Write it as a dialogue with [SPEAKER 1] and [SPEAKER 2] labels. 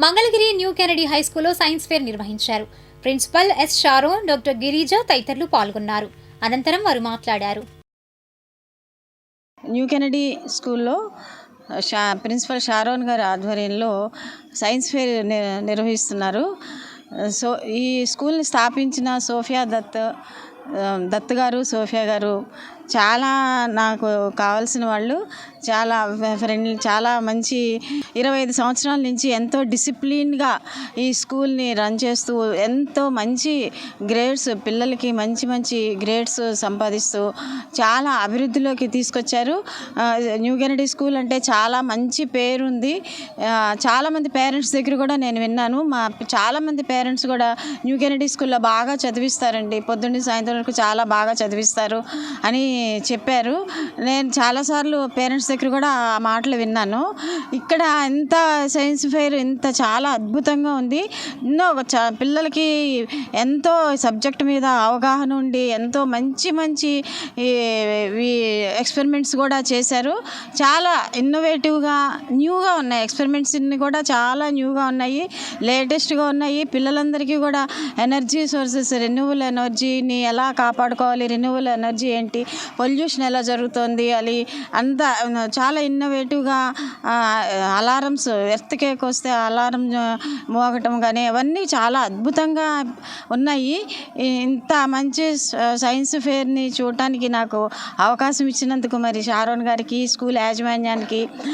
[SPEAKER 1] Mangalagiri new Kennedy high స్కూల్లో science fair నిర్వహించారు. Principal S Sharon doctor Girija తదితరులు పాల్గొన్నారు. అనంతరం వారు మాట్లాడారు.
[SPEAKER 2] న్యూ కెనడీ స్కూల్లో షా ప్రిన్సిపల్ షారోన్ గారి ఆధ్వర్యంలో సైన్స్ ఫేర్ ని- నిర్వహిస్తున్నారు. సో ఈ స్కూల్ని స్థాపించిన సోఫియా దత్ దత్ గారు సోఫియా గారు చాలా నాకు కావాల్సిన వాళ్ళు చాలా ఫ్రెండ్లీ చాలా మంచి ఇరవై ఐదు సంవత్సరాల నుంచి ఎంతో డిసిప్లిన్గా ఈ స్కూల్ని రన్ చేస్తూ ఎంతో మంచి గ్రేడ్స్ పిల్లలకి మంచి మంచి గ్రేడ్స్ సంపాదిస్తూ చాలా అభివృద్ధిలోకి తీసుకొచ్చారు. న్యూ కెనడీ స్కూల్ అంటే చాలా మంచి పేరుంది. చాలామంది పేరెంట్స్ దగ్గర కూడా నేను విన్నాను. మా చాలామంది పేరెంట్స్ కూడా న్యూ కెనడీ స్కూల్లో బాగా చదివిస్తారండి. పొద్దున్న సాయంత్రం పిల్లలకు చాలా బాగా చదివిస్తారు అని చెప్పారు. నేను చాలాసార్లు పేరెంట్స్ దగ్గర కూడా ఆ మాటలు విన్నాను. ఇక్కడ ఎంత సైన్స్ ఫెయిర్ ఇంత చాలా అద్భుతంగా ఉంది. ఎన్నో చ- పిల్లలకి ఎంతో సబ్జెక్ట్ మీద అవగాహన ఉండి ఎంతో మంచి మంచి ఎక్స్పెరిమెంట్స్ కూడా చేశారు. చాలా ఇన్నోవేటివ్గా న్యూగా ఉన్నాయి. ఎక్స్పెరిమెంట్స్ కూడా చాలా న్యూగా ఉన్నాయి. లేటెస్ట్గా ఉన్నాయి. పిల్లలందరికీ కూడా ఎనర్జీ సోర్సెస్ రెన్యూవల్ ఎనర్జీని ఎలా ఎలా కాపాడుకోవాలి. రెన్యువల్ ఎనర్జీ ఏంటి? పొల్యూషన్ ఎలా జరుగుతుంది? అది అంత చాలా ఇన్నోవేటివ్గా అలారమ్స్ ఎర్త్ కేక్ వస్తే అలారం మోగటం కానీ అవన్నీ చాలా అద్భుతంగా ఉన్నాయి. ఇంత మంచి సైన్స్ ఫేర్ని చూడటానికి నాకు అవకాశం ఇచ్చినందుకు మరి షారోన్ గారికి స్కూల్ యాజమాన్యానికి